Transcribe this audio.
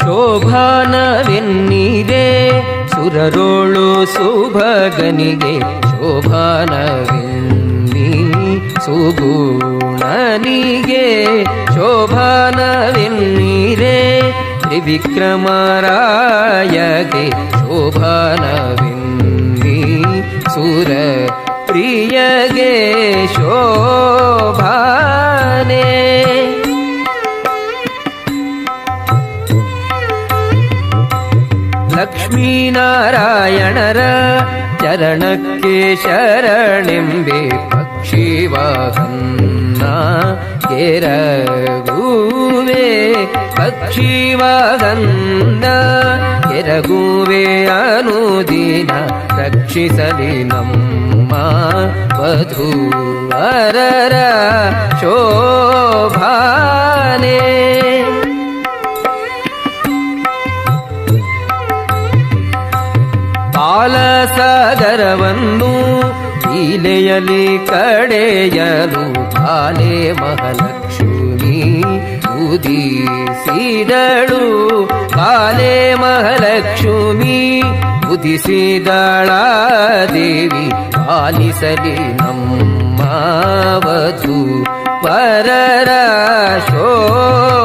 ಶೋಭಾನವೆನ್ನಿರೆ ಸುರರೋಳು ಸುಭಗನಿಗೆ ಶೋಭಾನವೆನ್ನಿ ಸುಗುಣನಿಗೆ ಶೋಭಾನವೆನ್ನಿರೆ ತ್ರಿವಿಕ್ರಮರಾಯಗೆ ಶೋಭಾನವೆನ್ನಿ ಸುರ ಪ್ರಿಯಗೆ ಶೋಭಾನೆ ಲಕ್ಷ್ಮೀನಾರಾಯಣರ ಚರಣಕ್ಕೆ ಶರಣೆಂಬೆ ಪಕ್ಷಿವಾಹನ್ನ ಕೆರಗುವೆ ಪಕ್ಷಿವಾಹನ್ನ ಕೆರಗುವೆ ಅನುದಿನ ರಕ್ಷಿಸಲಿ ನಮ್ಮ ವಧುವರರ ಶೋಭಾನೆ ಬಾಲಸಾಗರವನ್ನು ಲೀಲೆಯಲಿ ಕಡೆಯಲು ಬಾಲೆ ಮಹಾಲಕ್ಷ್ಮಿ ಉದಿಸಿದಳು ಬಾಲೆ ಮಹಾಲಕ್ಷ್ಮಿ ಉದಿಸಿದಳ ದೇವಿ ಪಾಲಿಸಲಿ ನಮ್ಮ ವಧು ವರರ ಶೋಭಾನೆ